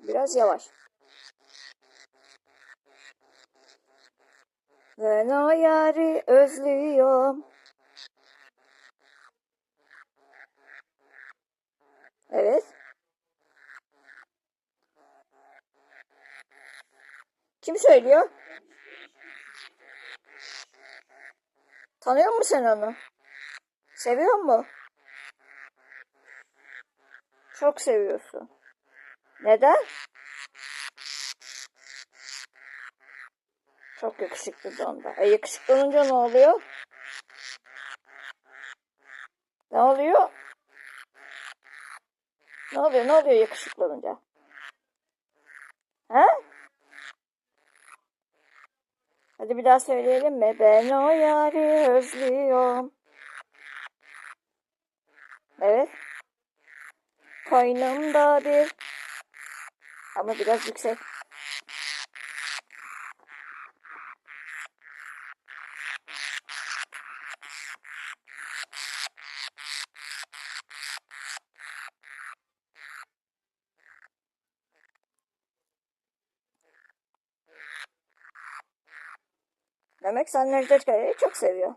Biraz yavaş. Ben o yari özlüyorum. Evet. Kim söylüyor? Tanıyor musun sen onu? Seviyor mu? Çok seviyorsun. Neden? Çok yakışıklı da onda. E yakışıklı olunca ne oluyor? Ne oluyor? Ne oluyor? Ne oluyor yakışıklı olunca? He? Hadi bir daha söyleyelim mi? Ben o yari özlüyorum. Evet. Koynumda bir ama biraz yüksek. Demek sen Necdet Kaya'yı çok seviyor.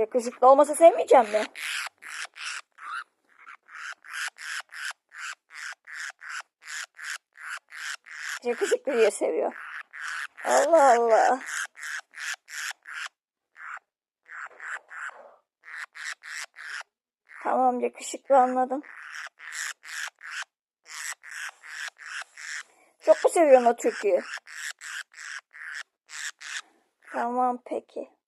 Yakışıklı olmasa sevmeyeceğim mi? Yakışıklı diye seviyor. Allah Allah. Tamam yakışıklı anladım. Çok mu seviyorsun o türküyü? Tamam peki.